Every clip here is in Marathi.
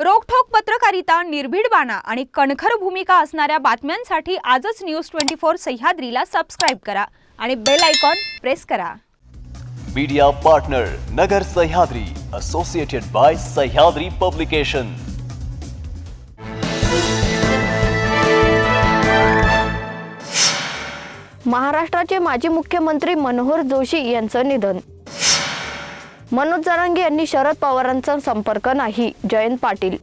रोखठोक पत्रकारिता निर्भीड बाणा आणि कणखर भूमिका असणाऱ्या बातम्यांसाठी आजच न्यूज ट्वेंटी फोर सह्याद्रीला सबस्क्राईब करा आणि बेल आयकॉन प्रेस करा. Media partner Nagar Sahyadri associated by Sahyadri publication महाराष्ट्राचे माजी मुख्यमंत्री मनोहर जोशी यांचं निधन. मनोज जरांगे यांनी शरद पवारांचा संपर्क नाही. जयंत पाटील.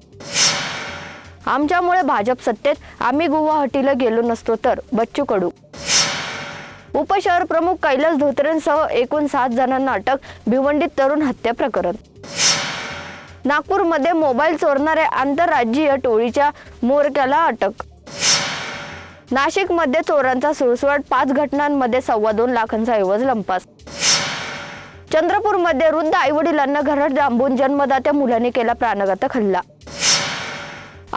आमच्यामुळे भाजप सत्तेत आम्ही गुवाहाटीला गेलो नसतो तर बच्चू कडू. उपशहर प्रमुख कैलास धोत्रेंसह एकूण सात जणांना अटक भिवंडीत तरुण हत्या प्रकरण. नागपूरमध्ये मोबाईल चोरणाऱ्या आंतरराज्यीय टोळीच्या मोरक्याला अटक. नाशिकमध्ये चोरांचा सुळसुळाट पाच घटनांमध्ये सव्वा दोन लाखांचा ऐवज लंपास. चंद्रपूरमध्ये वृद्ध आईवडिलांना घरात डांबून जन्मदात्या मुलाने केला प्राणघातक हल्ला.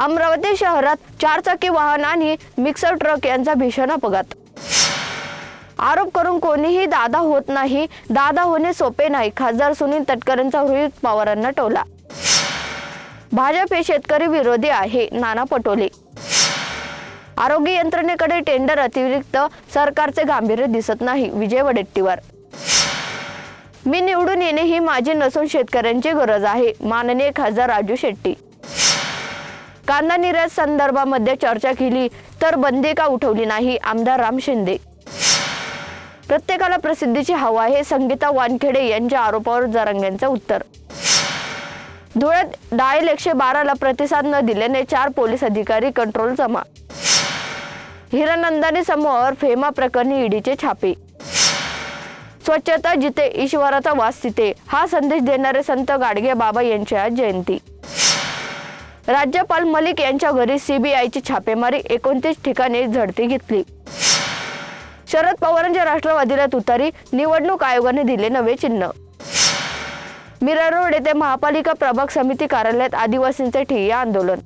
अमरावती शहरात चारचाकी वाहन आणि मिक्सर ट्रक यांचा भीषण अपघात. आरोप करून कोणीही दादा होत नाही दादा होणे सोपे नाही खासदार सुनील तटकरेंचा रोहित पवारांना टोला. भाजप हे शेतकरी विरोधी आहे नाना पटोले. आरोग्य यंत्रणेकडे टेंडर अतिरिक्त सरकारचे गांभीर्य दिसत नाही विजय वडेट्टीवार. मी निवडून येणे ही माझी नसून शेतकऱ्यांची गरज आहे. माननीय खासदार राजू शेट्टी. कांदा निर्यात संदर्भामध्ये चर्चा केली तर बंदी का उठवली नाही? आमदार राम शिंदे. प्रत्येकाला प्रसिद्धीची हवा आहे. संगीता वानखेडे यांच्या आरोपावर जरांग्यांचं उत्तर. धुळ्यात डायल एकशे बाराला प्रतिसाद न दिल्याने चार पोलीस अधिकारी कंट्रोल जमा. हिरानंदानी समोर फेमा प्रकरणी ईडीचे छापे. स्वच्छता जिथे ईश्वराचा वास तिथे हा संदेश देणारे संत गाडगे बाबा यांच्या जयंती. राज्यपाल मलिक यांच्या घरी सीबीआयची छापेमारी एकोणतीस ठिकाणी झडती घेतली. शरद पवारांच्या राष्ट्रवादीला तुतारी निवडणूक आयोगाने दिले नवे चिन्ह. मीरा रोड येथे महापालिका प्रभाग समिती कार्यालयात आदिवासींचे ठिय्या आंदोलन.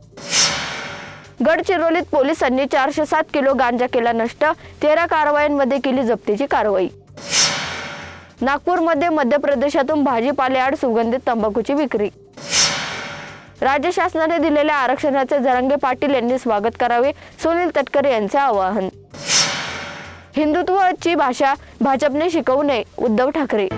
गडचिरोलीत पोलिसांनी चारशे सात किलो गांजा केला नष्ट तेरा कारवायांमध्ये केली जप्तीची कारवाई. नागपूरमध्ये मध्य प्रदेशातून भाजीपाल्याआड सुगंधित तंबाखूची विक्री. राज्य शासनाने दिलेल्या आरक्षणाचे जरंगे पाटील यांनी स्वागत करावे सुनील तटकरे यांचे आवाहन. हिंदुत्वाची भाषा भाजपने शिकवू नये उद्धव ठाकरे.